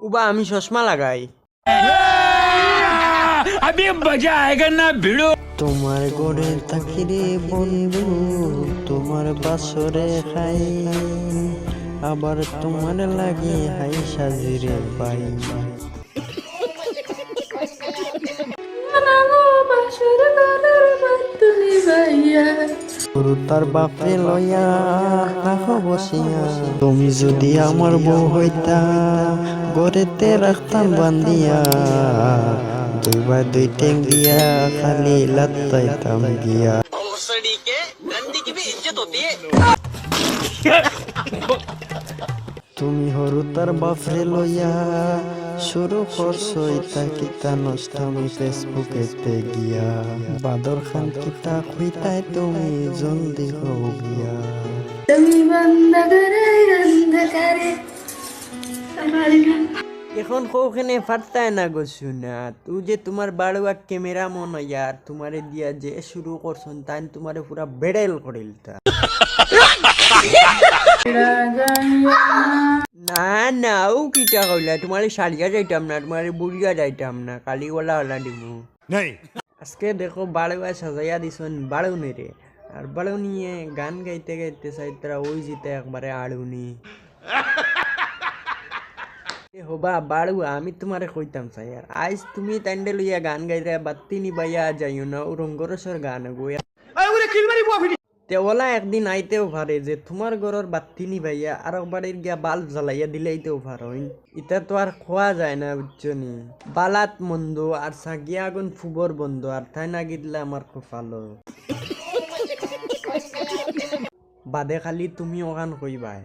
উবা আমি চশমা লাগাই আমি না ভিড়ো তোমার গড়ে থাকি রে বন্ধু তোমার বাসরে হাই। আবার তোমার লাগে হাই সাজিরে বাই গরু তার বাপরে লইয়া রাখো বসিয়া তুমি যদি আমার বউ হইতা গড়েতে রাখতাম বান্দিয়া দুইবার দুই টেং দিয়া খালি লাত্তাইতাম গিয়া। তুমি হরু তার বাপরে লইয়া শুরু করছ ইতা কিতা নষ্ট আমি ফেসবুকেতে গিয়া? বাদর খান কিতা খুইতাই তুমি জলদি হও গিয়া? তুমি বন্ধ করে অন্ধকারে এখন কৌখানে ফাটতায় না গো শুনা তুই যে তোমার বাড়ুয়া ক্যামেরা মন ইয়ার তোমারে দিয়া যে শুরু করছন তাই তোমারে পুরা বেড়াইল করিল তা না না ও কিটা কইলা তোমারে সারিয়া যাইতাম না তোমারে বুড়িয়া যাইতাম না কালিওয়ালা হলা দিমু। আজকে দেখো বাড়ুয়া সাজাইয়া দিছন বাড়ুনি রে। আর বাড়ুনিয়ে গান গাইতে গাইতে চাইতরা ওই জিতে একবারে আড়ুনি এ হবা বাড়ু আমি তোমারে কইতাম স্যার আজ তুমি তান্ডে লইয়া গান গাইরা বাত্তি নিবাইয়া যাইও না ও রঙ্গরসর গান গোয়া তে একদিন আইতেও পারে যে তোমার ঘরের বাত্তি ভাইয়া আর বাড়ির গিয়া বাল্ব জ্বালাইয়া দিলেইতেও পারোইন ইটা তো আর খোয়া যায় না বুঝছনি। বালাত মন্দ আর সাগিয়া আগুন ফুবর বন্ধ আর তাই না গিদলে আমার খুব ভালো বাদে খালি তুমি ওখান কইবাই।